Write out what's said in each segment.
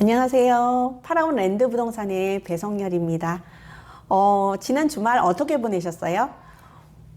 안녕하세요. 파라온 랜드 부동산의 배성열입니다. 어, 지난 주말 어떻게 보내셨어요?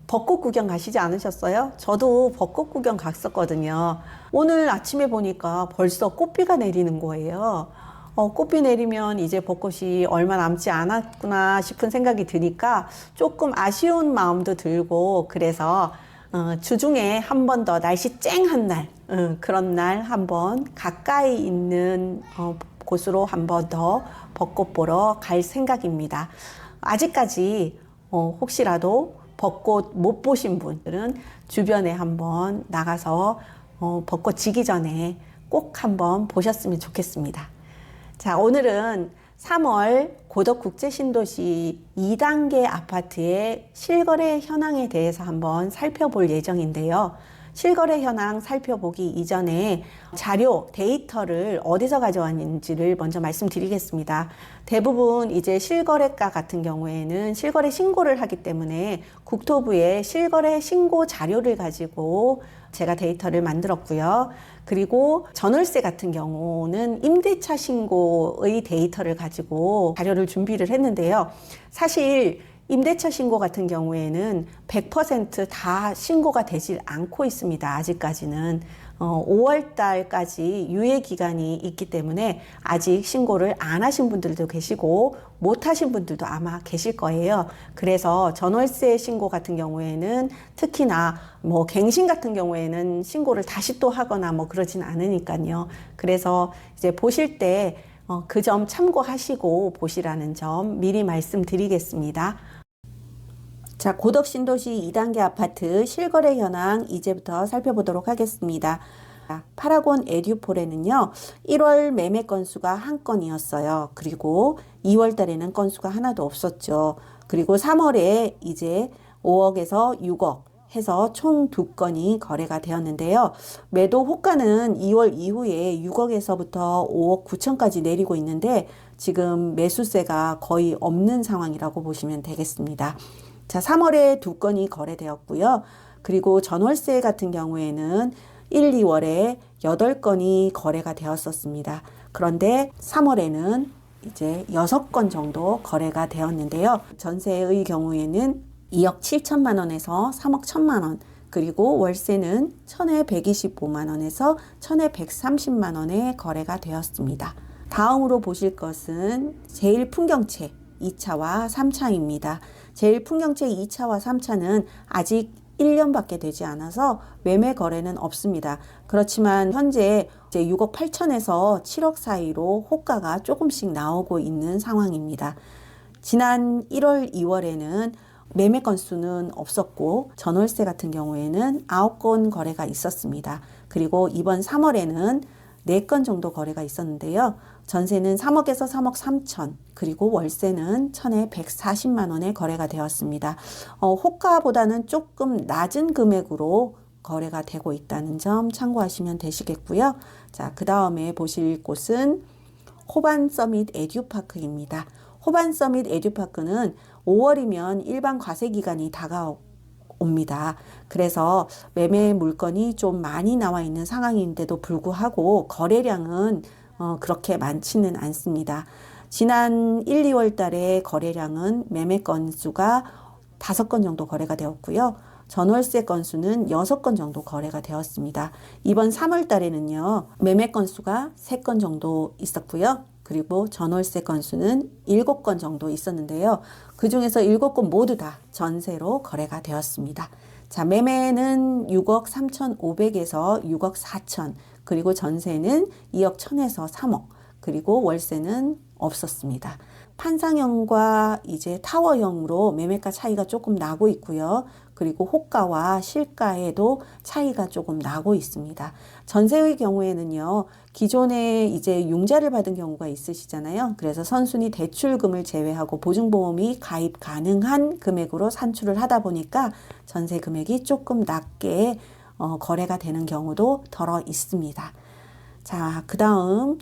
벚꽃 구경 가시지 않으셨어요? 저도 벚꽃 구경 갔었거든요. 오늘 아침에 보니까 벌써 꽃비가 내리는 거예요. 어, 꽃비 내리면 이제 벚꽃이 얼마 남지 않았구나 싶은 생각이 드니까 조금 아쉬운 마음도 들고 그래서 어, 주중에 한 번 더 날씨 쨍한 날, 음, 그런 날 한번 가까이 있는 어, 곳으로 한번 더 벚꽃 보러 갈 생각입니다. 아직까지 어, 혹시라도 벚꽃 못 보신 분들은 주변에 한번 나가서 어, 벚꽃 지기 전에 꼭 한번 보셨으면 좋겠습니다. 자, 오늘은 3월 고덕국제신도시 2단계 아파트의 실거래 현황에 대해서 한번 살펴볼 예정인데요. 실거래 현황 살펴보기 이전에 자료, 데이터를 어디서 가져왔는지를 먼저 말씀드리겠습니다. 대부분 이제 실거래가 같은 경우에는 실거래 신고를 하기 때문에 국토부에 실거래 신고 자료를 가지고 제가 데이터를 만들었고요. 그리고 전월세 같은 경우는 임대차 신고의 데이터를 가지고 자료를 준비를 했는데요. 사실 임대차 신고 같은 경우에는 100%다 신고가 되질 않고 있습니다. 아직까지는. 어, 5월 달까지 유예 기간이 있기 때문에 아직 신고를 안 하신 분들도 계시고 못 하신 분들도 아마 계실 거예요. 그래서 전월세 신고 같은 경우에는 특히나 뭐 갱신 같은 경우에는 신고를 다시 또 하거나 뭐 그러진 않으니까요. 그래서 이제 보실 때 어, 그 점 참고하시고 보시라는 점 미리 말씀드리겠습니다. 자, 고덕 신도시 2단계 아파트 실거래 현황 이제부터 살펴보도록 하겠습니다. 자, 파라곤 에듀폴에는요, 1월 매매 건수가 한 건이었어요. 그리고 2월 달에는 건수가 하나도 없었죠. 그리고 3월에 이제 5억에서 6억 해서 총 두 건이 거래가 되었는데요. 매도 호가는 2월 이후에 6억에서부터 5억 9천까지 내리고 있는데 지금 매수세가 거의 없는 상황이라고 보시면 되겠습니다. 자, 3월에 두 건이 거래되었고요. 그리고 전월세 같은 경우에는 1, 2월에 8건이 거래가 되었었습니다. 그런데 3월에는 이제 6건 정도 거래가 되었는데요. 전세의 경우에는 2억 7천만 원에서 3억 1천만 원, 그리고 월세는 1,125만 원에서 1,130만 원에 거래가 되었습니다. 다음으로 보실 것은 제일 풍경채 2차와 3차입니다. 제일 풍경채 2차와 3차는 아직 1년밖에 되지 않아서 매매 거래는 없습니다. 그렇지만 현재 이제 6억 8천에서 7억 사이로 호가가 조금씩 나오고 있는 상황입니다. 지난 1월, 2월에는 매매 건수는 없었고 전월세 같은 경우에는 9건 거래가 있었습니다. 그리고 이번 3월에는 4건 정도 거래가 있었는데요. 전세는 3억에서 3억 3천, 그리고 월세는 1,140만 원에 거래가 되었습니다. 어, 호가보다는 조금 낮은 금액으로 거래가 되고 있다는 점 참고하시면 되시겠고요. 자, 그 다음에 보실 곳은 호반 서밋 에듀파크입니다. 호반 서밋 에듀파크는 5월이면 일반 과세 기간이 다가옵니다. 그래서 매매 물건이 좀 많이 나와 있는 상황인데도 불구하고 거래량은 어, 그렇게 많지는 않습니다. 지난 1, 2월 달에 거래량은 매매 건수가 5건 정도 거래가 되었고요. 전월세 건수는 6건 정도 거래가 되었습니다. 이번 3월 달에는요, 매매 건수가 3건 정도 있었고요. 그리고 전월세 건수는 7건 정도 있었는데요. 그 중에서 7건 모두 다 전세로 거래가 되었습니다. 자, 매매는 6억 3,500에서 6억 4천, 그리고 전세는 2억 1천에서 3억, 그리고 월세는 없었습니다. 판상형과 이제 타워형으로 매매가 차이가 조금 나고 있고요. 그리고 호가와 실가에도 차이가 조금 나고 있습니다. 전세의 경우에는요, 기존에 이제 융자를 받은 경우가 있으시잖아요. 그래서 선순위 대출금을 제외하고 보증보험이 가입 가능한 금액으로 산출을 하다 보니까 전세 금액이 조금 낮게 어, 거래가 되는 경우도 덜어 있습니다. 자, 그 다음,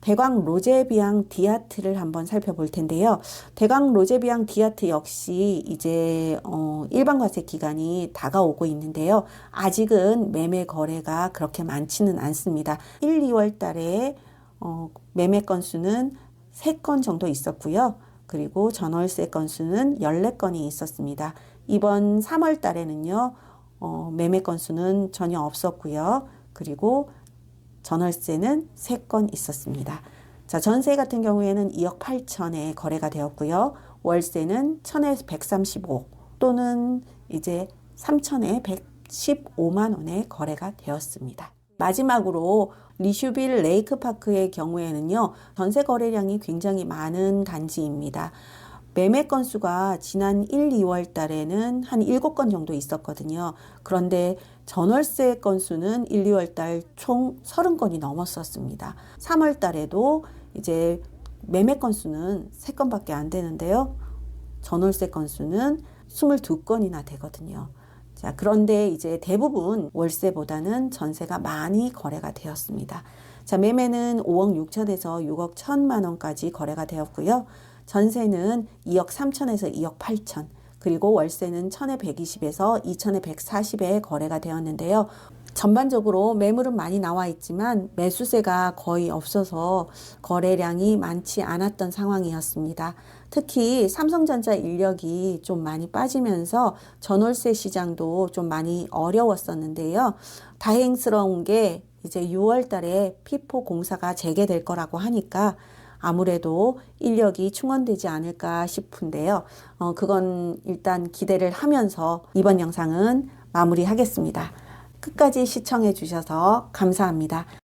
대광 로제비앙 디아트를 한번 살펴볼 텐데요. 대광 로제비앙 디아트 역시 이제 어 일반 과세 기간이 다가오고 있는데요. 아직은 매매 거래가 그렇게 많지는 않습니다. 1, 2월 달에 어, 매매 건수는 3건 정도 있었고요. 그리고 전월세 건수는 14건이 있었습니다. 이번 3월 달에는요, 어, 매매 건수는 전혀 없었고요. 그리고 전월세는 3건 있었습니다. 자, 전세 같은 경우에는 2억 8천에 거래가 되었고요. 월세는 1000에 135 또는 이제 3000에 115만 원에 거래가 되었습니다. 마지막으로 리슈빌 레이크파크의 경우에는요, 전세 거래량이 굉장히 많은 단지입니다. 매매 건수가 지난 1, 2월 달에는 한 7건 정도 있었거든요. 그런데 전월세 건수는 1, 2월 달 총 30건이 넘었었습니다. 3월 달에도 이제 매매 건수는 3건밖에 안 되는데요. 전월세 건수는 22건이나 되거든요. 자, 그런데 이제 대부분 월세보다는 전세가 많이 거래가 되었습니다. 자, 매매는 5억 6천에서 6억 1천만 원까지 거래가 되었고요. 전세는 2억 3천에서 2억 8천, 그리고 월세는 1천에 120에서 2천에 140에 거래가 되었는데요. 전반적으로 매물은 많이 나와 있지만 매수세가 거의 없어서 거래량이 많지 않았던 상황이었습니다. 특히 삼성전자 인력이 좀 많이 빠지면서 전월세 시장도 좀 많이 어려웠었는데요. 다행스러운 게 이제 6월 달에 피포 공사가 재개될 거라고 하니까 아무래도 인력이 충원되지 않을까 싶은데요. 어, 그건 일단 기대를 하면서 이번 영상은 마무리하겠습니다. 끝까지 시청해 주셔서 감사합니다.